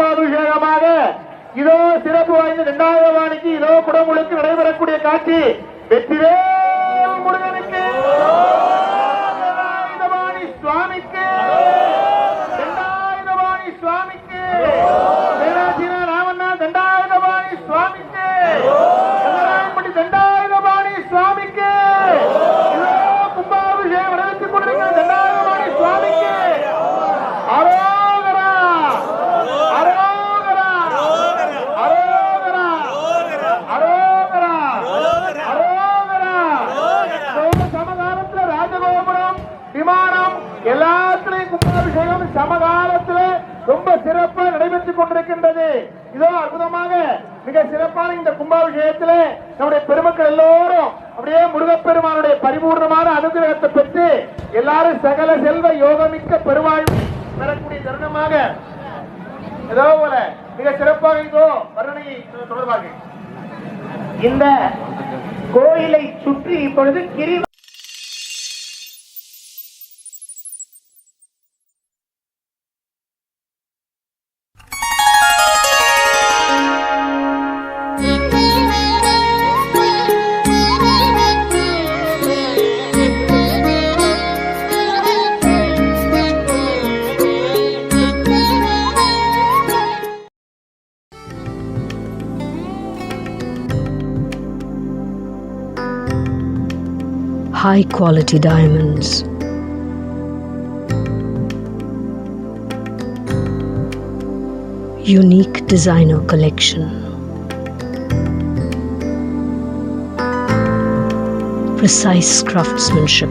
கும்பாபிஷேகமாக இதோ சிறப்பு வாய்ந்த இரண்டாயிரம் வாணிக்கு இதோ குடமுழுக்கு நடைபெறக்கூடிய காட்சி வெற்றிவேல் முருகனுக்கு தண்டாயுதபாணி சுவாமிக்கு தண்டாயுதபாணி சுவாமிக்கு மீனாட்சினா ராமண்ணா தண்டாயுதபாணி சுவாமிக்கு கங்கராயன்பட்டி தண்டாயுதபாணி சுவாமிக்கு இதோ கும்பாபிஷேகம் நடத்திக் கொண்டிருக்கிற தண்டாயுதபாணி சுவாமிக்கு அரோகரா அரோகரா அரோகரா அரோகரா அரோகரா இதோ சமகாலத்துல ராஜகோபுரம் விமானம் எல்லாத்துலயும் கும்பாபிஷேகம் சமகாலத்துல ரொம்ப சிறப்பா நடைபெற்றுக் கொண்டிருக்கின்றது. இதோ அற்புதமாக மிக சிறப்பான இந்த கும்பாபிஷேகத்திலே நம்முடைய பெருமக்கள் எல்லோரும் அப்படியே முருகப்பெருமானுடைய பரிபூர்ணமான அனுகிரகத்தை பெற்று எல்லாரும் சகல செல்வ யோகமிக்க பெருவாழ்வு பெறக்கூடிய தருணமாக ஏதோ போல மிக சிறப்பாக இதோ வர்ணனை தொடர்பாக. இந்த கோயிலை சுற்றி இப்பொழுது கிரி high quality diamonds. Unique designer collection. Precise craftsmanship.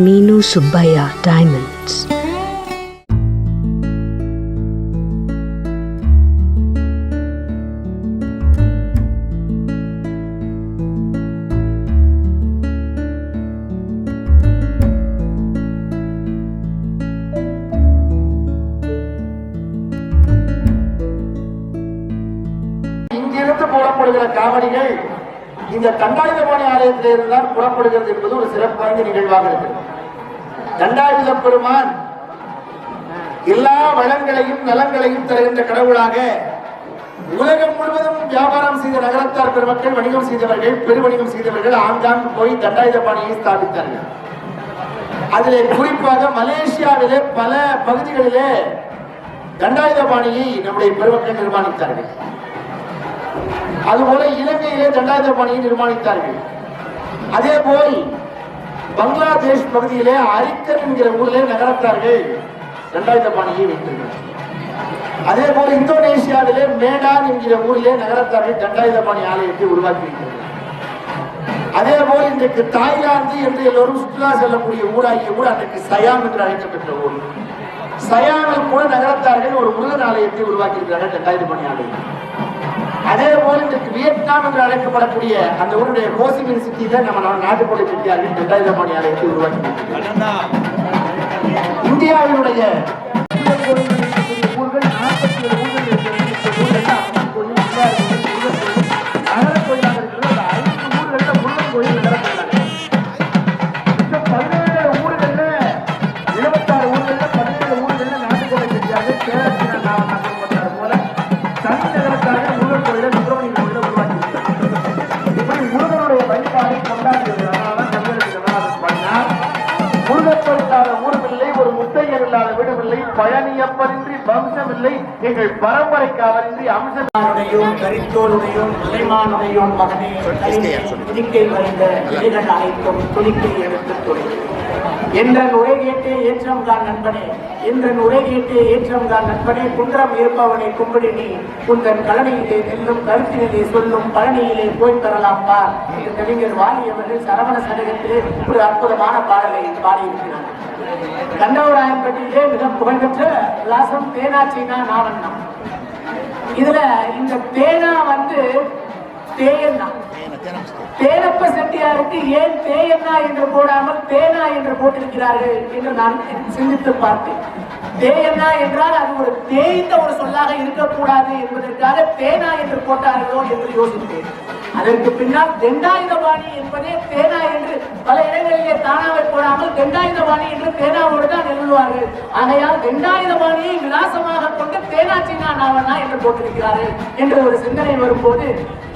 Minu Subbaya Diamonds. காவடிகள் இந்த தண்டாயுதபாணி ஆலயத்திலிருந்து தான் புறப்படுகிறது என்பது ஒரு சிறப்பு வாய்ந்த நிகழ்வாக இருக்கிறது தண்டாயுத பெருமான் எல்லா வளங்களையும் நலங்களையும் தருகின்ற கடவுளாக உலகம் முழுவதும் வியாபாரம் செய்த நகரத்தார் பெருமக்கள் வணிகம் செய்தவர்கள் பெருவணிகம் செய்தவர்கள் ஆங்காங்கு போய் தண்டாயுத பாணியை ஸ்தாபித்தார்கள். அதிலே குறிப்பாக மலேசியாவிலே பல பகுதிகளிலே தண்டாயுதபாணியை நம்முடைய பெருமக்கள் நிர்மாணித்தார்கள். அதுபோல இலங்கையிலே தண்டாயுதபாணியை நிர்மாணித்தார்கள். அதே போல் பங்களாதேஷ் பகுதியிலே அரிக்கன் என்கிற ஊரிலே நகரத்தார்கள் தண்டாயுதபாணியை வைத்திருக்கிறார் அதே போல இந்தோனேஷியாவிலே மேடான் என்கிற ஊரிலே நகரத்தார்கள் தண்டாயுதபாணி ஆலயத்தை உருவாக்கி அதே போல் இன்றைக்கு தாய்லாந்து என்று எல்லோரும் சுற்றுலா செல்லக்கூடிய ஊராகிய ஊர் அன்றைக்கு சயாம் என்று அழைக்கப்பட்ட ஊர். சயாமில் கூட நகரத்தார்கள் ஒரு முருகன் ஆலயத்தை உருவாக்கி இருக்கிறார்கள் தண்டாயுதபாணி ஆலயம் அதே போல இன்றைக்கு வியட்நாம் என்று அழைக்கப்படக்கூடிய அந்த ஊருடைய கோசிமின் சிட்டியில நம்ம நா- நாட்டுக்கோட்டை செட்டியார்கள் தண்டாயுதபாணி ஆலயத்தை உருவாக்கி. இந்தியாவினுடைய இல்லை எங்கள் பரம்பரைக்கு அவரின்றி அம்சம் உடையோம் கரித்தோளுடையோம் மகனே துதிக்கை வரைந்த இலைகள் அனைத்தும் துணிக்கை எடுத்து துணை என்றன் உரை கேட்டே தான் நண்பனே என்றன் உரை கேட்டே ஏற்றம் தான் நண்பனே குன்றம் இருப்பவனை கும்பிடு நீ உந்தன் கலனையிலே நெல்லும் கருத்தினிலே சொல்லும் பழனியிலே போய் தரலாம் பார். என்று கவிஞர் வாலி அவர்கள் சரவண சடகத்திலே ஒரு அற்புதமான பாடலை பாடியிருக்கிறார். கண்டவராயன்பட்டியிலே மிக புகழ்பெற்ற விலாசம் சீனா நாவண்ணா. இதுல இந்த தேனா வந்து தேயண்ணா. தேனப்ப செட்டியாருக்கு ஏன் தேயண்ணா என்று போடாமல் தேனா என்று போட்டிருக்கிறார்கள் என்று நான் சிந்தித்து பார்த்தேன். தேயண்ணா என்றால் அது ஒரு தேய்ந்த ஒரு சொல்லாக இருக்கக்கூடாது என்பதற்காக தேனா என்று போட்டார்களோ என்று யோசித்தேன். அதற்கு பின்னால் தெண்டாயுதபாணி என்பதே தேனா என்று பல இடங்களை தானாவை போடாமல் தண்டாயுதபாணி என்று பேனாவோடு தான் எழுதுவார்கள் ஆகையால் தண்டாயுதபாணியை விலாசமாக கொண்டு தேனாச்சினா நாவனா என்று போட்டிருக்கிறார்கள் என்ற ஒரு சிந்தனை வரும்போது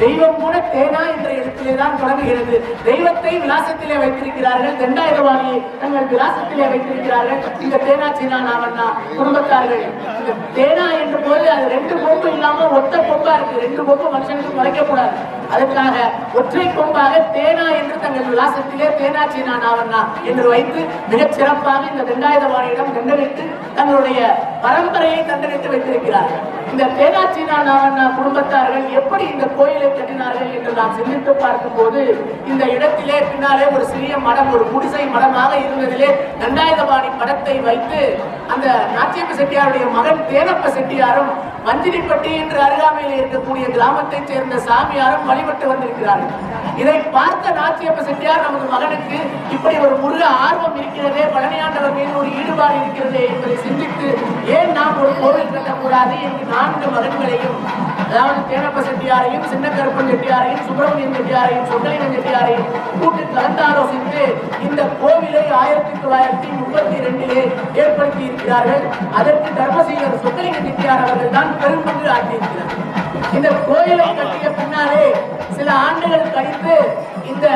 தெய்வம் கூட தேனா என்ற இடத்திலே தான் தொடங்குகிறது. தெய்வத்தை விலாசத்திலே வைத்திருக்கிறார்கள் தண்டாயுதபாணியை தங்கள் விலாசத்திலே வைத்திருக்கிறார்கள் இந்த தேனாச்சினா நாவன்னா குடும்பத்தார்கள். இந்த தேனா என்ற போது அது ரெண்டு பொம்பு இல்லாம ஒத்த பொம்பா இருக்கு. ரெண்டு பொம்பு மனுஷனுக்கு குறைக்கக்கூடாது அதுக்காக ஒற்றை கொம்பாக தேனா என்று தங்கள் விலாசத்திலே தேனாச்சினா நாவண்ணா என்று வைத்து மிகச் சிறப்பாக இந்த தண்டாயுதவாணியிடம் தண்டனைத்து தங்களுடைய பரம்பரையை தண்டனைத்து வைத்திருக்கிறார்கள். இந்த தேனாச்சினா குடும்பத்தார்கள் எப்படி இந்த கோயிலை கட்டினார்கள் என்று நாம் சிந்தித்து பார்க்கும் போது இந்த இடத்திலே பின்னாலே ஒரு சிறிய மடம் ஒரு குடிசை மடமாக இருந்ததிலே தண்டாயுதபாணி படத்தை வைத்து அந்த நாச்சியப்ப செட்டியாருடைய மகன் தேனப்ப செட்டியாரும் மஞ்சிரிப்பட்டி என்று அருகாமையில் இருக்கக்கூடிய கிராமத்தைச் சேர்ந்த சாமியாரும் வழிபட்டு வந்திருக்கிறார்கள். இதை பார்த்த நாச்சியப்ப செட்டியார் நமது மகனுக்கு இப்படி ஒரு முருக ஆர்வம் இருக்கிறதே பழனியாண்டவர் மீது ஒரு ஈடுபாடு இருக்கிறதே என்பதை சிந்தித்து ஏன் நாம் ஒரு கோவில் கட்டக்கூடாது என்று நான்கு மகன்களையும் அதாவது தேனப்ப செட்டியாரையும் சின்ன கருப்பன் செட்டியாரையும் சுப்பிரமணியன் செட்டியாரையும் சொக்கலிங்கன் செட்டியாரையும் கூட்டு கலந்தாலோசித்து இந்த கோவிலை ஆயிரத்தி தொள்ளாயிரத்தி முப்பத்தி ரெண்டிலே ஏற்படுத்தி இருக்கிறார்கள் அதற்கு தர்மசீகர் சொக்கலிங்க செட்டியார் அவர்கள் தான் பெரும்பங்கு ஆற்றியிருக்கிறார். இந்த கோயிலை கட்டிய பின்னாலே சில ஆண்டுகள் கழித்து இந்த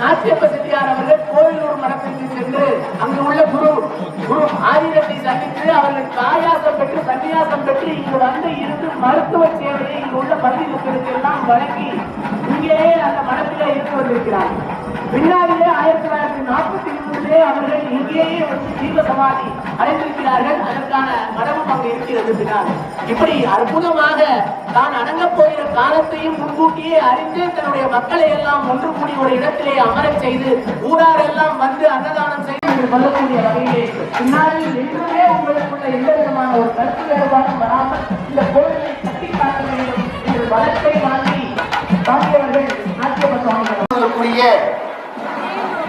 நாச்சியப்ப செட்டியார் அவர்கள் கோவிலூர் மடத்திற்கு சென்று அங்கு உள்ள குரு குரு ஆதிரத்தை சந்தித்து அவர்கள் காயாசம் பெற்று சன்னியாசம் பெற்று இங்கு வந்து இருந்து மருத்துவ சேவையை இங்கு உள்ள பள்ளி மக்களுக்கு எல்லாம் வழங்கி இங்கேயே அந்த மனத்திலே இருந்து வந்திருக்கிறார். பின்னாடியே ஆயிரத்தி தொள்ளாயிரத்தி நாற்பத்தி மூணுலே அவர்கள் இங்கேயே வந்து ஜீவ சமாதி அடைந்திருக்கிறார்கள். அதற்கான மடமும் அங்கு இருக்கிறது பின்னால். இப்படி அற்புதமாக தான் அடங்கப் போகிற காலத்தையும் முன்கூட்டியே அறிந்து தன்னுடைய மக்களை எல்லாம் ஒன்று கூடி ஒரு இடத்திலே அமரச் செய்து ஊரார் எல்லாம் வந்து அன்னதானம் செய்து என்று சொல்லக்கூடிய வகையிலே பின்னாளில் என்றுமே உங்களுக்குள்ள எந்த விதமான ஒரு கருத்து வேறுபாடும் வராமல் இந்த கோவிலை கட்டி காக்க வேண்டும் என்று வழக்கை வாங்கி காட்டியவர்கள் நாட்டியப்ப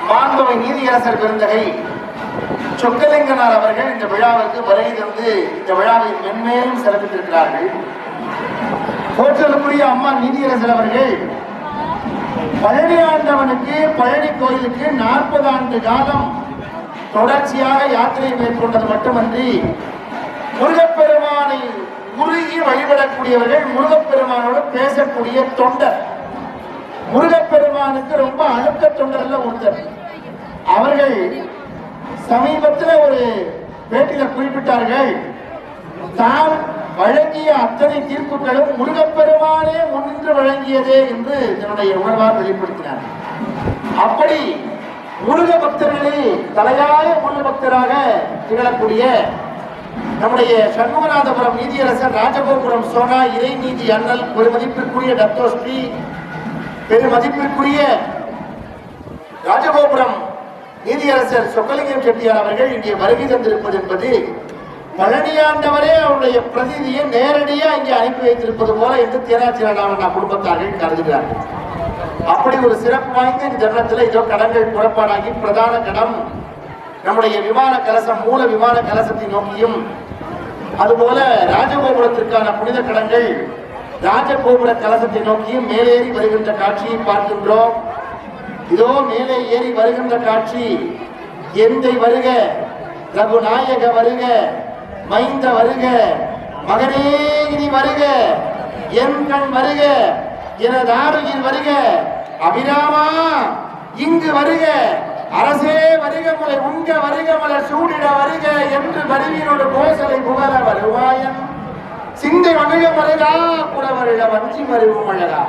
மாண்புமை நீதியரசர் பெருந்தகை சொக்கலிங்கனார் அவர்கள் இந்த விழாவிற்கு வருகை தந்து இந்த விழாவை மென்மேலும் சிறப்பித்திருக்கிறார்கள். போற்றலுக்குரிய அம்மா நீதியரசர் அவர்கள் பழனி ஆண்டவனுக்கு பழனி கோயிலுக்கு நாற்பது ஆண்டு காலம் தொடர்ச்சியாக யாத்திரை மேற்கொண்டது மட்டுமன்றி முருகப்பெருமானை உருகி வழிபடக்கூடியவர்கள் முருகப்பெருமானோடு பேசக்கூடிய தொண்டர். முருகப்பெருமானுக்கு ரொம்ப அழுத்த தொண்டர் அமைச்சர் அவர்கள் சமீபத்தில் ஒரு பேட்டியில குறிப்பிட்டார்கள். தான் வழங்கிய அத்தனை தீர்ப்புகளும் முருகப்பெருமானே முன்னின்று வழங்கியதே என்று தன்னுடைய உணர்வால் வெளிப்படுத்தினார். அப்படி முருக பக்தர்களே தலையாய முருக பக்தராக திகழக்கூடிய நம்முடைய சண்முகநாதபுரம் நீதியரசர் ராஜகோபுரம் சோனா இறை நீதி அண்ணல் பெருமதிப்பிற்குரிய டத்தோஸ்ரீ பெருமதிப்பிற்குரிய ராஜகோபுரம் நீதியரசர் சொக்கலிங்கம் செட்டியார் அவர்கள் இங்கே வருகை தந்திருப்பது என்பது பழனியாண்டவரே அவருடைய பிரதிநிதியை நேரடியாக இங்கே அனுப்பி வைத்திருப்பது போல என்று தேராச்சிராடாமன் குடும்பத்தார்கள் கருதுகிறார்கள். அப்படி ஒரு சிறப்பு வாய்ந்த இந்த தருணத்தில் இதோ கடன்கள் புறப்பாடாகி பிரதான கடம் நம்முடைய விமான கலசம் மூல விமான கலசத்தை நோக்கியும் அதுபோல ராஜகோபுரத்திற்கான புனித கடன்கள் ராஜகோபுர கலசத்தை நோக்கியும் மேலேறி வருகின்ற காட்சியை பார்க்கின்றோம். இதோ மேலே ஏறி வருகின்ற காட்சி. எந்தை வருக ரகுநாயக வருக மைந்த வருக மகனேகிரி வருக என் கண் வருக எனது ஆறுகில் வருக அபிராமா இங்கு வருக அரசே வருக முலை உங்க வருக மலர் சூடிட வருக என்று வருவீரோடு கோசலை புகழ வருவாயன். சிந்தை வணிக மலைதா புலவரிட வஞ்சி மருவு மழகா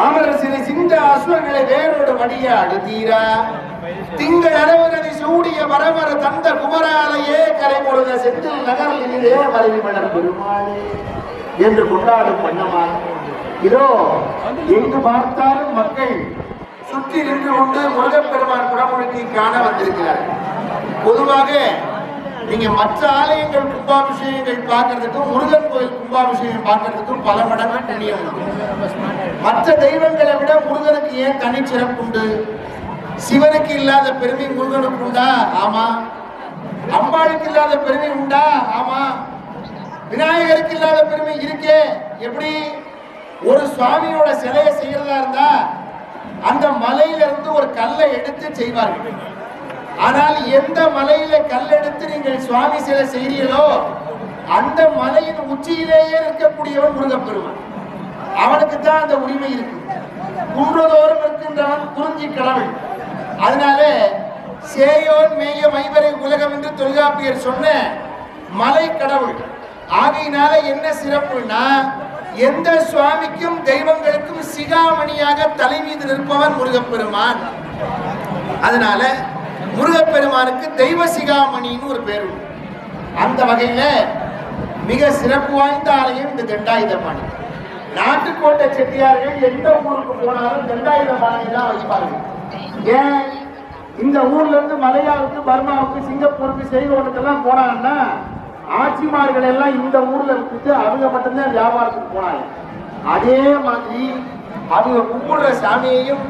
அமரர் சிறு சிந்த அசுவங்களை வேரோடு வடிய அடுத்தீரா? திங்கள் அரவரதி சூடிய வரமர தந்த குமராலையே கரை பொழுத செந்தில் நகரிலே மறைவி மலர் பெருமாளே என்று கொண்டாடும் வண்ணமாக இதோ எங்கு பார்த்தாலும் மக்கள் சுற்றி நின்று கொண்டு முருகப்பெருமான் குடமுழுக்கி காண வந்திருக்கிறார் பொதுவாக நீங்க மற்ற ஆலயங்கள் கும்பாபிஷேகங்கள் பார்க்கறதுக்கும் முருகன் கோயில் கும்பாபிஷேகம் பார்க்கறதுக்கும் பல மடங்கு புண்ணியம் மற்ற தெய்வங்களை விட முருகனுக்கு ஏன் தனி சிறப்புண்டு சிவனுக்கு இல்லாத பெருமை முருகனுக்கு உண்டா? ஆமா. அம்பாளுக்கு இல்லாத பெருமை உண்டா? ஆமா. விநாயகருக்கு இல்லாத பெருமை இருக்கே. எப்படி? ஒரு சுவாமியோட சிலையை செய்யறதா இருந்தா அந்த மலையில இருந்து ஒரு கல்லை எடுத்து செய்வார்கள். ஆனால் எந்த மலையில கல்லெடுத்து நீங்கள் சுவாமி சிலை செய்கிறீர்களோ அந்த மலையின் உச்சியிலேயே இருக்கக்கூடியவன் முருகப்பெருமான். அவனுக்கு தான் அந்த உரிமை இருக்கு. குன்றதோறும் இருக்கின்றவன் குறிஞ்சி கடவுள் அதனால சேயோன் மேய மைவரை உலகம் என்று தொல்காப்பியர் சொன்ன மலை கடவுள். ஆகையினால என்ன சிறப்புனா எந்த சுவாமிக்கும் தெய்வங்களுக்கும் சிகாமணியாக தலை மீது நிற்பவன் முருகப்பெருமான். அதனால முருகப்பெருமானுக்கு தெய்வ சிகாமணின்னு ஒரு பேர் உண்டு. அந்த வகையில மிக சிறப்பு வாய்ந்த ஆலயம் இந்த தண்டாயுதபாணி நாட்டுக்கோட்டை செட்டியார்கள் எந்த ஊருக்கு போனாலும் தண்டாயுதபாணி தான் வைப்பார்கள் ஏன்? இந்த ஊர்ல இருந்து மலையாவுக்கு பர்மாவுக்கு சிங்கப்பூருக்கு செய்கோட்டத்தெல்லாம் போனாங்கன்னா ஆட்சிமார்கள் எல்லாம் இந்த ஊர்ல இருந்துட்டு அவங்க மட்டும்தான் வியாபாரத்துக்கு போனாங்க. அதே மாதிரி அவங்க கும்பிடுற சாமியையும்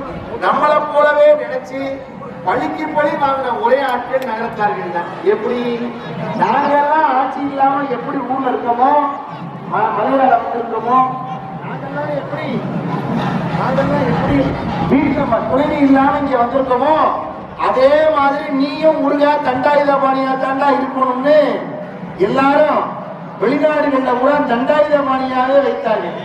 நம்மளை போலவே நினைச்சு பழிக்கு பழி வாங்கின ஒரே ஆட்கள் நகரத்தார்கள் தான் எப்படி? நாங்கெல்லாம் ஆட்சி இல்லாம எப்படி ஊர்ல இருக்கோமோ ம- மலையாள இருக்கோமோ நாங்கெல்லாம் எப்படி? நாங்கெல்லாம் எப்படி வீட்டுல குழந்தை இல்லாம இங்க வந்திருக்கோமோ அதே மாதிரி நீயும் முருகா தண்டாயுதபாணியா தாண்டா இருக்கணும்னு எல்லாரும் வெளிநாடுகள்ல கூட தண்டாயுதபாணியாக வைத்தார்கள்.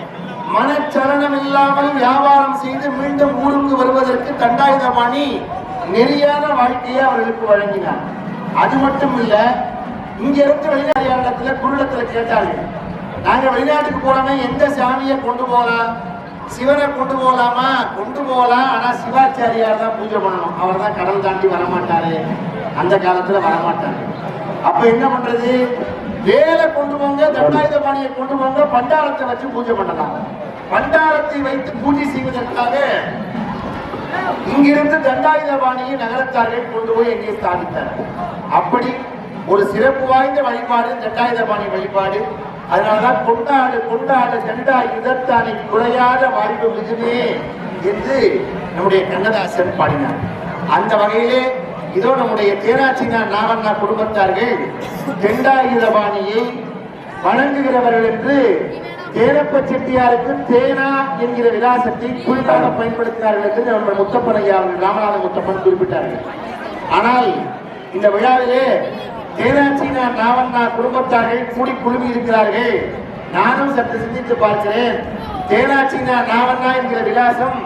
மனச்சலனம் இல்லாமல் வியாபாரம் செய்து மீண்டும் ஊருக்கு வருவதற்கு தண்டாயுதபாணி நெறியான வாழ்க்கையை அவர்களுக்கு வழங்கினார். அது மட்டும் இல்ல இங்க இருந்து வெளிநாடு குருடத்துல கேட்டார்கள் நாங்க வெளிநாட்டுக்கு போனோமே எந்த சாமியை கொண்டு போகலாம்? சிவனை கொண்டு போகலாமா? கொண்டு போகலாம். ஆனா சிவாச்சாரியார் தான் பூஜை பண்ணணும். அவர் தான் கடல் தாண்டி வரமாட்டாரு. அந்த காலத்துல வரமாட்டாரு. அப்ப என்ன பண்றது? வேலை கொண்டு போங்க தண்டாயுத பாணியை கொண்டு போங்க பண்டாரத்தை வச்சு பூஜை பண்ணலாம். பண்டாரத்தை வைத்து பூஜை செய்வதற்காக இங்கிருந்து தண்டாயுதபாணியை நகரத்தார்கள் கொண்டு போய் எங்கே ஸ்தாபித்தனர்? அப்படி ஒரு சிறப்பு வாய்ந்த வழிபாடு தண்டாயுதபாணி வழிபாடு. அதனால்தான் கொண்டாடு கொண்டாடு கண்டா இதத்தானை குறையாத வாய்ப்பு மிகுமே என்று நம்முடைய கண்ணதாசன் பாடினார். அந்த வகையிலே இதோ நம்முடைய தேனாச்சினா நாகண்ணா குடும்பத்தார்கள் தெண்டாயுதபாணியை வணங்குகிறவர்கள் என்று ஏனப்ப செட்டியாருக்கு தேனா என்கிற விலாசத்தை குறிப்பாக பயன்படுத்தினார்கள் என்று நம்முடைய முத்தப்பன் அவர்கள் ராமநாத முத்தப்பன் குறிப்பிட்டார்கள். ஆனால் இந்த விழாவிலே தேனாச்சினா நாவண்ணா குடும்பத்தார்கள் கூடி குழுமி இருக்கிறார்கள். நானும் சற்று சிந்தித்து பார்க்கிறேன். தேனாச்சினா நாவண்ணா என்கிற விலாசம்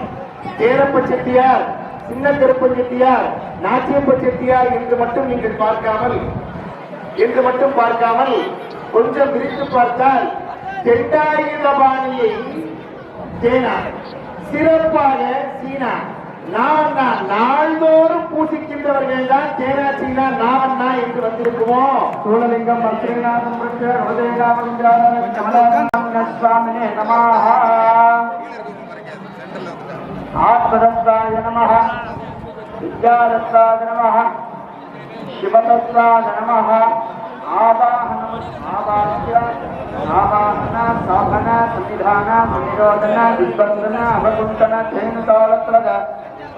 தேரப்ப செட்டியார் சின்ன திருப்ப செட்டியார் நாச்சியப்ப செட்டியார் என்று மட்டும் நீங்கள் பார்க்காமல் என்று மட்டும் பார்க்காமல் கொஞ்சம் விரித்து பார்த்தால் தெண்டாயுதபாணியை தேனா. சிறப்பாக சீனா. நாவண்ணா நாள்தோறும் பூசிக்கின்றவர்கள் தான் தேனா சீனா நாவண்ணா என்று வந்திருக்குவோம் சூழலிங்கம் மத்ரீநாதம் சுவாமினே நமாக ஆத்மதத்தாய நமः வித்யாதத்தாய நம சிவதத்தாய நம நமः ஆவாஹனம் ಸಾಧನ ಸನ್ನಿಧಾನ ಸನ್ನಿರೋಧನ ದಿಗ್ಬಂಧನ ಅವಕುಂಠನ ಧೇನುತಾಳತ್ರಗ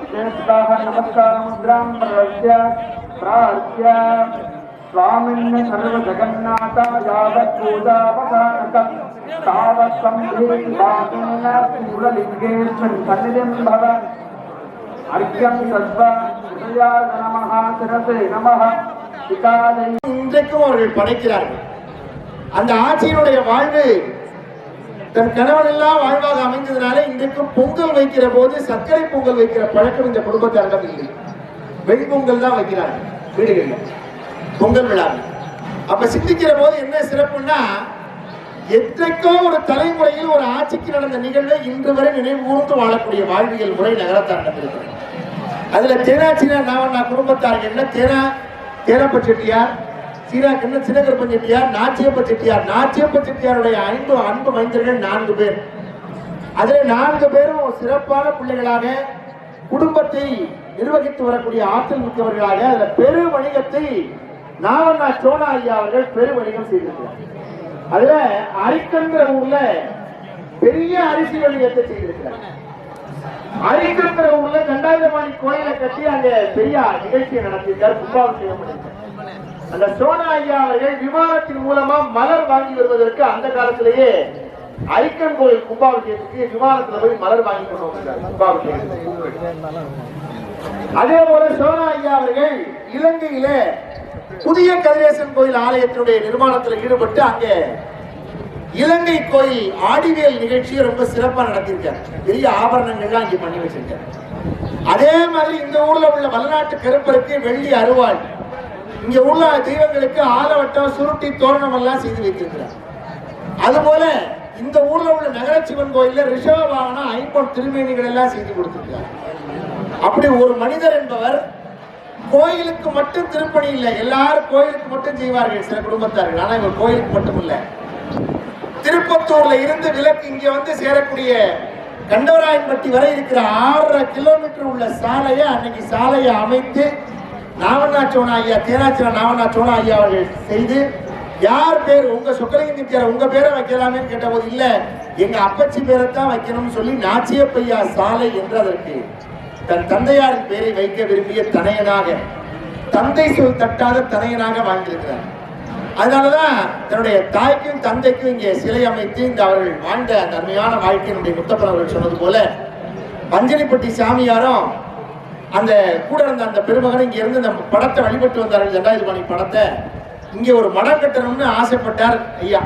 ವಿಶೇಷತಃ ನಮಸ್ಕಾರ ಮುದ್ರಾಂ ಪ್ರವೃತ್ಯ ಪ್ರಾರ್ತ್ಯ ಸ್ವಾಮಿನ್ನ ಸರ್ವ ಜಗನ್ನಾಥ ಯಾವತ್ ಪೂಜಾವಧಾನಕ ತಾವತ್ ಸಂಧಿ ಭಾಗೇನ ಸ್ಥೂಲಲಿಂಗೇಶ್ವರಿ ಸನ್ನಿಧಿಂ ಭವ ಅರ್ಘ್ಯಂ ಸದ್ವ ಹೃದಯಾಯ ನಮಃ ಶಿರಸೆ ನಮಃ ಇತಾದೈ இன்றைக்கும் அவர்கள் படைக்கிறார்கள் அந்த ஆட்சியினுடைய வாழ்வு தன் கணவனெல்லாம் வாழ்வாக அமைந்ததுனால இன்றைக்கும் பொங்கல் வைக்கிற போது சர்க்கரை பொங்கல் வைக்கிற பழக்கம் இந்த குடும்பத்தாரிடம் இல்லை. வெண்பொங்கல் தான் வைக்கிறாங்க வீடுகளில். பொங்கல் விழா. அப்ப சிந்திக்கிற போது என்ன சிறப்புன்னா எத்தனைக்கோ ஒரு தலைமுறையில் ஒரு ஆட்சிக்கு நடந்த நிகழ்வை இன்று வரை நினைவு கூர்ந்து வாழக்கூடிய வாழ்வியல் முறை நகரத்தாரிடம் இருக்கிறது. அதுல தேனாச்சினா குடும்பத்தார் குடும்பத்தார்கள் தேனா தேனப்ப செட்டியார் சீனா கண்ண செட்டியார் நாச்சியப்ப செட்டியார். நாச்சியப்ப செட்டியாருடைய ஐந்து அன்பு மைந்தர்கள் நான்கு பேர். அதில் நான்கு பேரும் சிறப்பான பிள்ளைகளாக குடும்பத்தை நிர்வகித்து வரக்கூடிய ஆற்றல் மிக்கவர்களாக அதில் பெரு வணிகத்தை நாவண்ணா சோனா ஐயா அவர்கள் பெரு வணிகம் செய்திருக்கிறார். அதுல அரிக்கங்கிற ஊர்ல பெரிய அரிசி வணிகத்தை செய்திருக்கிறார். அரிக்கங்கிற ஊர்ல கண்டாயுதபாணி கோயிலை கட்டி அங்க பெரிய நிகழ்ச்சியை நடத்தியிருக்கார் கும்பாபிஷேகம் பண்ணியிருக்கார். அந்த சோனா ஐயா அவர்கள் விமானத்தின் மூலமா மலர் வாங்கி வருவதற்கு அந்த காலத்திலேயே ஐக்கன் கோயில் கும்பாபிஷேகத்துக்கு விமானத்துல போய் மலர் வாங்கி கொண்டு வந்தார் கும்பாபிஷேகத்துக்கு. அதே போல சோனா ஐயா அவர்கள் இலங்கையிலே புதிய கதிரேசன் கோயில் ஆலயத்தினுடைய நிர்மாணத்தில் ஈடுபட்டு அங்கே இலங்கை கோயில் ஆடிவியல் நிகழ்ச்சியை ரொம்ப சிறப்பா நடத்தியிருக்காரு. பெரிய ஆபரணங்கள்லாம் இங்க பண்ணி வச்சிருக்காங்க அதே மாதிரி இந்த ஊர்ல உள்ள வல்லநாட்டு கருப்பருக்கு வெள்ளி அருவாள். இங்க உள்ள தெய்வங்களுக்கு ஆலவட்டம் சுருட்டி தோரணம் எல்லாம் செய்து வைத்திருக்கிறார். அதுபோல இந்த ஊர்ல உள்ள நகரச்சிவன் கோயில்ல ரிஷப வாகனம் ஐம்பொன் திருமேனிகள் எல்லாம் செய்து கொடுத்திருக்கிறார். அப்படி ஒரு மனிதர் என்பவர் கோயிலுக்கு மட்டும் திருப்பணி இல்லை எல்லாரும் கோயிலுக்கு மட்டும் செய்வார்கள் சில குடும்பத்தார்கள். ஆனா இவர் கோயிலுக்கு மட்டும் இல்லை திருப்பத்தூர்ல இருந்து விலக்கு இங்க வந்து சேரக்கூடிய கண்டவராயன்பட்டி வரை இருக்கிற ஆறரை கிலோமீட்டர் உள்ள சாலையை அன்னைக்கு சாலையை அமைத்து நாவண்ணா சோனா ஐயா தேனாச்சிரா நாவண்ணா சோனா ஐயா அவர்கள் செய்து யார் பேர் உங்க சொக்கலிங்க பேரை உங்க பேரை வைக்கலாமேன்னு கேட்டபோது இல்ல எங்க அப்பச்சி பேரை தான் வைக்கணும்னு சொல்லி நாச்சியப்பையா சாலை என்று அதற்கு தன் தந்தையாரின் பெயரை வைக்க விரும்பிய தனையனாக தந்தை சொல் தட்டாத தனையனாக வாழ்ந்திருக்கிறார். அதனாலதான் தன்னுடைய தாய்க்கும் தந்தைக்கும் இங்கே சிலை அமைத்து இந்த அவர்கள் வாழ்ந்த அந்த அருமையான வாழ்க்கையினுடைய முத்தப்பன் அவர்கள் சொன்னது போல பஞ்சனிப்பட்டி சாமியாரும் அந்த கூட இருந்த அந்த பெருமகன் இங்க இருந்து இந்த படத்தை வழிபட்டு வந்தார்கள் தண்டாயுதபாணி படத்தை. இங்கே ஒரு மடம் கட்டணும்னு ஆசைப்பட்டார் ஐயா.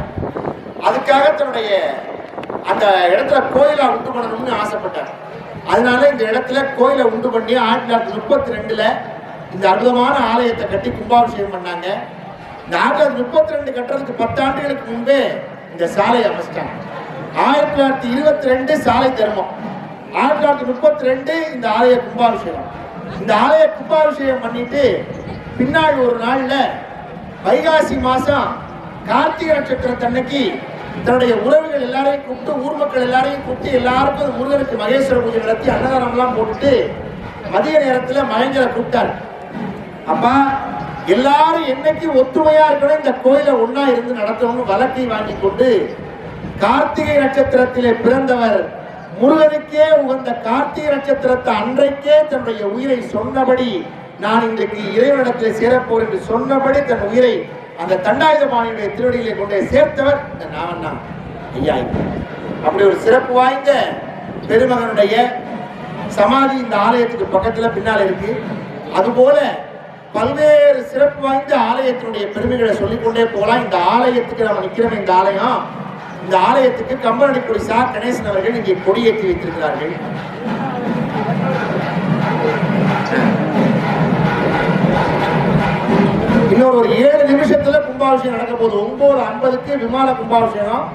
அதுக்காக தன்னுடைய அந்த இடத்துல கோயிலா உண்டு பண்ணணும்னு ஆசைப்பட்டார். அதனால இந்த இடத்துல கோயிலை உண்டு பண்ணி ஆயிரத்தி தொள்ளாயிரத்தி முப்பத்தி ரெண்டுல இந்த அற்புதமான ஆலயத்தை கட்டி கும்பாபிஷேகம் பண்ணாங்க. இந்த ஆயிரத்தி தொள்ளாயிரத்தி முப்பத்தி ரெண்டு கட்டுறதுக்கு பத்து ஆண்டுகளுக்கு முன்பே இந்த சாலையை அமைச்சிட்டாங்க. ஆயிரத்தி தொள்ளாயிரத்தி இருபத்தி ரெண்டு சாலை தர்மம். ஆயிரத்தி தொள்ளாயிரத்தி முப்பத்தி ரெண்டு இந்த ஆலய கும்பாபிஷேகம். இந்த ஆலய கும்பாபிஷேகம் பண்ணிட்டு பின்னாடி ஒரு நாள்ல வைகாசி மாசம் கார்த்திகை நட்சத்திரத்தன்னைக்கு தன்னுடைய உறவுகள் எல்லாரையும் கூப்பிட்டு ஊர் மக்கள் எல்லாரையும் கூப்பிட்டு எல்லாருக்கும் முருகனுக்கு மகேஸ்வர பூஜை நடத்தி அன்னதானம் எல்லாம் போட்டுட்டு மதிய நேரத்துல மகேந்திர கூப்பிட்டார். அப்பா எல்லாரும் என்னைக்கு ஒற்றுமையா இருக்கணும் இந்த கோயிலை ஒன்னா இருந்து நடத்தணும்னு வழக்கை வாங்கி கொண்டு கார்த்திகை நட்சத்திரத்திலே பிறந்தவர் முருகனுக்கே உகந்த கார்த்திகை நட்சத்திரத்தை அன்றைக்கே தன்னுடைய உயிரை சொன்னபடி நான் இன்றைக்கு இறைவனிடத்தில் சேரப்போர் என்று சொன்னபடி தன் உயிரை அந்த தண்டாயுதபாணியுடைய திருவடிகளை கொண்டே சேர்த்தவர் இந்த நாவண்ணா. ஐயா அப்படி ஒரு சிறப்பு வாய்ந்த பெருமகனுடைய சமாதி இந்த ஆலயத்துக்கு பக்கத்துல பின்னால் இருக்கு. அதுபோல பல்வேறு சிறப்பு வாய்ந்த ஆலயத்தினுடைய பெருமைகளை சொல்லிக்கொண்டே போகலாம். இந்த ஆலயத்துக்கு நம்ம நிற்கிறோம் இந்த ஆலயம். இந்த ஆலயத்துக்கு கம்பனடிக்குடி சா கணேசன் அவர்கள் இங்கே கொடியேற்றி வைத்திருக்கிறார்கள். இன்னொரு ஒரு ஏழு நிமிஷத்துல கும்பாபிஷேகம் நடக்க போகுது. ஒன்பது ஐம்பதுக்கு விமான கும்பாபிஷேகம்.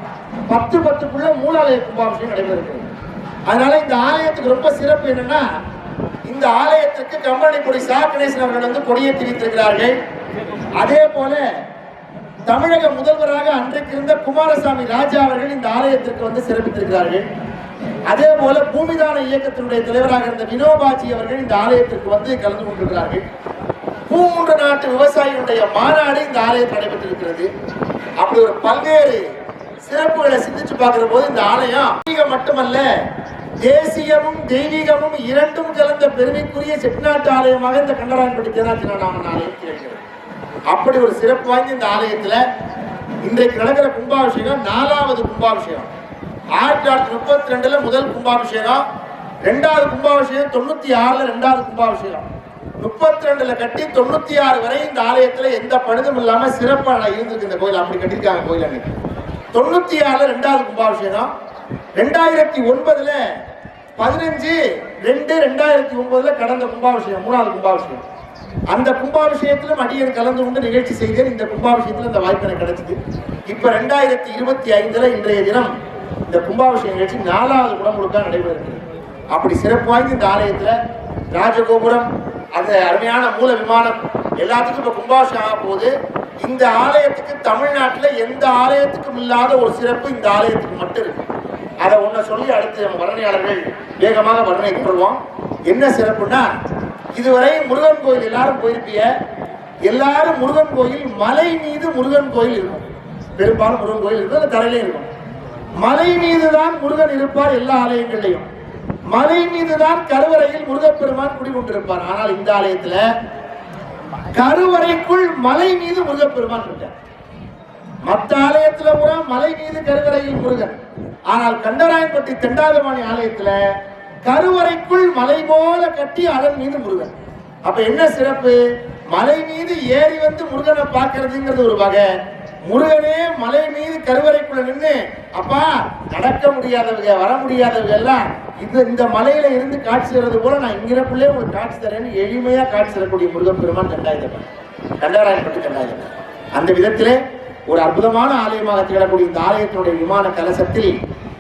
பத்து பத்துக்குள்ள மூலாலய கும்பாபிஷேகம் நடைபெறுகிறது அதனால இந்த ஆலயத்துக்கு ரொம்ப சிறப்பு என்னன்னா இந்த ஆலயத்திற்கு கம்பளிப்பொடி சா கணேசன் அவர்கள் வந்து கொடியேற்றி வைத்திருக்கிறார்கள். அதே போல தமிழக முதல்வராக அன்றைக்கு இருந்த குமாரசாமி ராஜா அவர்கள் இந்த ஆலயத்திற்கு வந்து சிறப்பித்திருக்கிறார்கள். அதே போல பூமிதான இயக்கத்தினுடைய தலைவராக இருந்த வினோபாஜி அவர்கள் இந்த ஆலயத்திற்கு வந்து கலந்து கொண்டிருக்கிறார்கள். பூமூன்று நாட்டு விவசாயிகளுடைய மாநாடு இந்த ஆலயத்தில் நடைபெற்றிருக்கிறது. அப்படி ஒரு பல்வேறு சிறப்புகளை சிந்திச்சு பார்க்கிற போது இந்த ஆலயம் தெய்வீகம் மட்டுமல்ல தேசியமும் தெய்வீகமும் இரண்டும் கலந்த பெருமைக்குரிய செட்டிநாட்டு ஆலயமாக இந்த கண்டராயன்பட்டி தேனாச்சிராமன் ஆலயம் திகழ்கிறது. அப்படி ஒரு சிறப்பு வாய்ந்த இந்த ஆலயத்துல இன்றைக்கு நடக்கிற கும்பாபிஷேகம் நாலாவது கும்பாபிஷேகம். ஆயிரத்தி தொள்ளாயிரத்தி முப்பத்தி ரெண்டுல முதல் கும்பாபிஷேகம் ரெண்டாவது கும்பாபிஷேகம் தொண்ணூத்தி ஆறுல ரெண்டாவது கும்பாபிஷேகம். முப்பத்தி ரெண்டுல கட்டி தொண்ணூத்தி ஆறு வரை இந்த ஆலயத்துல எந்த பழுதும் இல்லாம சிறப்பா இருந்திருக்கு இந்த கோயில். அப்படி கட்டியிருக்காங்க கோயில் அன்னைக்கு. தொண்ணூத்தி ஆறுல ரெண்டாவது கும்பாபிஷேகம் ரெண்டாயிரத்தி ஒன்பதுல பதினஞ்சு ரெண்டு ரெண்டாயிரத்தி ஒன்பதுல கடந்த கும்பாபிஷேகம் மூணாவது கும்பாபிஷேகம். அந்த கும்பாபிஷேகத்திலும் அடியன் கலந்து கொண்டு நிகழ்ச்சி செய்தேன். இந்த கும்பாபிஷேகத்தில் இந்த வாய்ப்பு எனக்கு கிடைச்சது. இப்ப ரெண்டாயிரத்தி இருபத்தி ஐந்துல இன்றைய தினம் இந்த கும்பாபிஷேக நிகழ்ச்சி நாலாவது குடமுழுக்கா நடைபெறுகிறது அப்படி சிறப்பு வாய்ந்த இந்த ஆலயத்துல ராஜகோபுரம் அந்த அருமையான மூல விமானம் எல்லாத்துக்கும் இப்ப கும்பாபிஷேகம் ஆக போகுது. இந்த ஆலயத்துக்கு தமிழ்நாட்டுல எந்த ஆலயத்துக்கும் இல்லாத ஒரு சிறப்பு இந்த ஆலயத்துக்கு மட்டும் இருக்கு. அதை ஒன்ன சொல்லி அடுத்து நம்ம வர்ணனையாளர்கள் வேகமாக வர்ணனை கொள்வோம். என்ன சிறப்புன்னா இதுவரை முருகன் கோயில் எல்லாரும் போயிருப்பிய எல்லாரும் முருகன் கோயில் மலை மீது முருகன் கோயில் இருக்கும். பெரும்பாலும் முருகன் கோயில் இருக்கும் அந்த தரையிலே இருக்கும். மலை மீதுதான் முருகன் இருப்பார் எல்லா ஆலயங்கள்லையும். மலை மீதுதான் கருவறையில் முருகப்பெருமான் குடிகொண்டிருப்பார். ஆனால் இந்த ஆலயத்துல கருவறைக்குள் மலை மீது முருகப்பெருமான் இருக்கார். மற்ற ஆலயத்துல கூட மலை மீது கருவறையில் முருகன். ஆனால் கண்டராயன்பட்டி தெண்டாதமானி ஆலயத்துல கருவறைக்குள் மலை போல கட்டி அதன் மீது முருகன். அப்ப என்ன சிறப்பு? மலை மீது ஏறி வந்து முருகனை பார்க்கறதுங்கிறது ஒரு வகை. முருகனே மலை மீது கருவறைக்குள்ள நின்று அப்பா நடக்க முடியாதவங்க வர முடியாதவங்க எல்லாம் இந்த இந்த மலையில இருந்து காட்சி தர்றது போல நான் இங்கிறக்குள்ளே உங்களுக்கு காட்சி தரேன்னு எளிமையா காட்சி தரக்கூடிய முருகன் பெருமான் கண்டாயுதப்பன் கண்டாராயப்பட்டு கண்டாயுதப்பன் அந்த விதத்திலே ஒரு அற்புதமான ஆலயமாக திகழக்கூடிய இந்த ஆலயத்தினுடைய விமான கலசத்தில்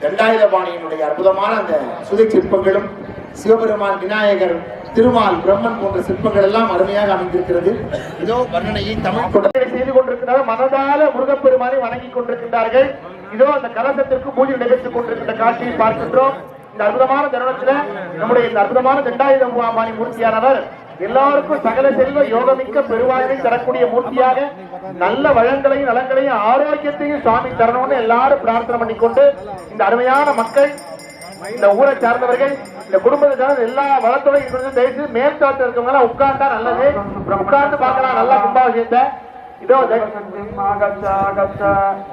தண்டாயுதபாணியினுடைய அற்புதமான அந்த சுதை சிற்பங்களும் சிவபெருமான் விநாயகர் திருமால் பிரம்மன் போன்ற சிற்பங்கள் எல்லாம் அருமையாக அமைந்திருக்கிறது. இதோ வர்ணனையை தமிழ் தொடர்பை செய்து கொண்டிருக்கிறார். மனதால முருகப்பெருமானை வணங்கி கொண்டிருக்கின்றார்கள். இதோ அந்த கலசத்திற்கு பூஜை நிகழ்த்திக் கொண்டிருக்கின்ற காட்சியை பார்க்கின்றோம். இந்த அற்புதமான தருணத்துல நம்முடைய இந்த அற்புதமான தண்டாயுத பாணி மூர்த்தியானவர் எல்லாருக்கும் சகல செல்வ யோகமிக்க பெருவாழ்வை தரக்கூடிய மூர்த்தியாக நல்ல வளங்களையும் நலங்களையும் ஆரோக்கியத்தையும் சுவாமி தரணும்னு எல்லாரும் பிரார்த்தனை பண்ணிக்கொண்டு இந்த அருமையான மக்கள் இந்த ஊரை சார்ந்தவர்கள் இந்த குடும்பத்தை சார்ந்த எல்லா வளத்தோடையும் இருந்து தயவுசெய்து மேற்காட்டு இருக்கவங்க எல்லாம் உட்கார்ந்தா நல்லது. உட்கார்ந்து பார்க்கலாம் நல்லா கும்பாபிஷேகத்தை. இதோ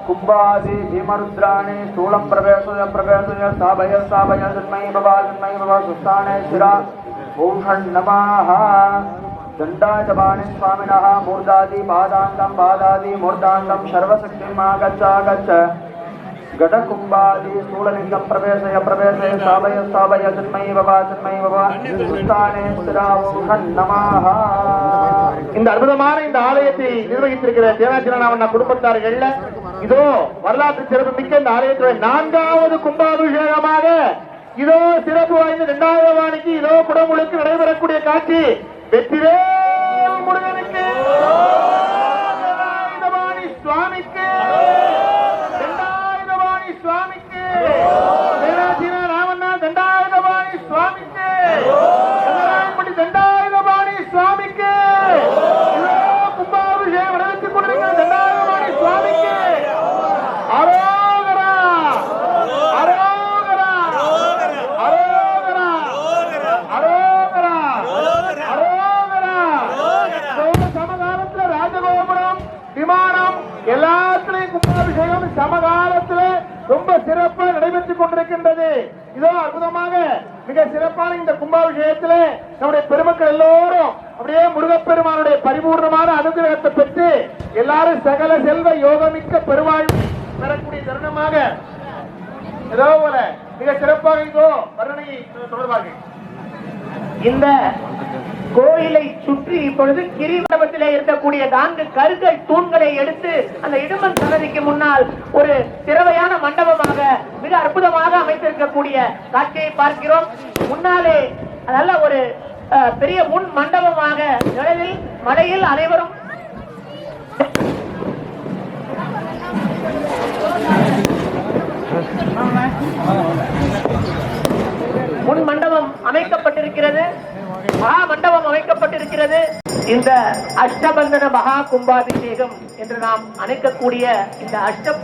கும்பாதி பீமருத்ராணி சூலம் பிரவேசய பிரவேசய ஸ்தாபய ஸ்தாபய ஜன்மை பவா ஜன்மை பவா சுஸ்தானே சிரா பூஷண் நமாஹ दण्डायतपाणि स्वामिनः मूर्धादि पादान्तं पादादि मूर्धान्तं सर्वशक्तिमागच्छ घटकुम्भादि स्थूललिङ्गं प्रवेशय प्रवेशय स्थापय स्थापय जन्मयि भव जन्मयि भव स्थाने स्थिरावोषन् नमः இந்த அற்புதமான இந்த ஆலயத்தை நிர்வகித்திருக்கிற தேவாச்சிரநாமண்ணா குடும்பத்தார்கள்ல இதோ வரலாற்று சிறப்பு மிக்க இந்த ஆலயத்துடைய நான்காவது கும்பாபிஷேகமாக இதோ சிறப்பு வாய்ந்த இரண்டாயிரம் வாணிக்கு இதோ குடமுழுக்கு நடைபெறக்கூடிய காட்சி. வெற்றிவே முருகனுக்கு தண்டாயுதபாணி சுவாமிக்கு தண்டாயுதபாணி சுவாமிக்கு தேவாசிர ராமண்ணா தண்டாயுதபாணி சுவாமிக்கு கந்தராயன்பட்டி தண்டாயுதபாணி சுவாமிக்கு இதோ கும்பாபிஷேகம் நடத்திக் கொண்டிருக்கிற தண்டாயுதபாணி சுவாமிக்கு அரோகரா அரோகரா அரோகரா அரோகரா அரோகரா இதோ சமகாலத்துல ராஜகோபுரம் விமானம் எல்லாத்துலயும் கும்பாபிஷேகம் சமகாலத்துல சிறப்பாக நடைபெற்றுக் கொண்டிருக்கின்றது. இதோ அற்புதமாக மிக சிறப்பான இந்த கும்பாபிஷேகத்துல நம்முடைய பெருமக்கள் எல்லோரும் அப்படியே முருகப்பெருமானுடைய பரிபூர்ணமான அனுகிரகத்தை பெற்று எல்லாரும் சகல செல்வ யோகமிக்க பெருவாழ்வு பெறக்கூடிய தருணமாக ஏதோ போல மிக சிறப்பாக இதோ வர்ணனை தொடர்பாக இந்த கோயிலை சுற்றி இப்பொழுது கிரிவலத்திலே இருக்கக்கூடிய நான்கு கருக்கள் தூண்களை எடுத்து அந்த இடுமன் சன்னதிக்கு முன்னால் ஒரு திறவையான மண்டபமாக மிக அற்புதமாக அமைத்திருக்கக்கூடிய காட்சியை பார்க்கிறோம். முன்னாலே நல்ல ஒரு பெரிய முன் மண்டபமாக நிழலில் மலையில் அனைவரும் முன் மண்டபம் இருக்கிறது மகா மண்டபம் அமைக்கப்பட்டிருக்கிறது. இந்த அஷ்டபந்தன மகா கும்பாபிஷேகம் என்று நாம் அணைக்கக்கூடிய இந்த அஷ்டம்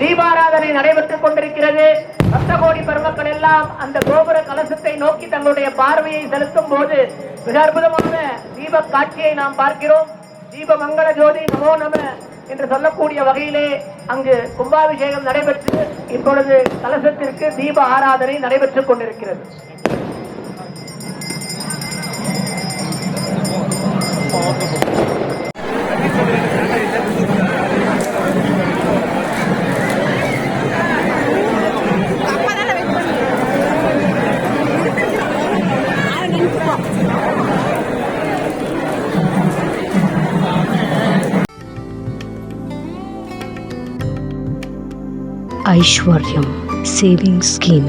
தீபாராதனை நடைபெற்றுக் கொண்டிருக்கிறது. சப்தகோடி பெருமக்கள் எல்லாம் அந்த கோபுர கலசத்தை நோக்கி தங்களுடைய பார்வையை செலுத்தும் போது மிக அற்புதமான தீப காட்சியை நாம் பார்க்கிறோம். தீப மங்கள ஜோதி நமோ நம என்று சொல்லக்கூடிய வகையிலே அங்கு கும்பாபிஷேகம் நடைபெற்று இப்பொழுது கலசத்திற்கு தீப ஆராதனை நடைபெற்றுக் கொண்டிருக்கிறது. Aishwarya saving scheme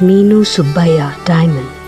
Minu Subbiah Diamond.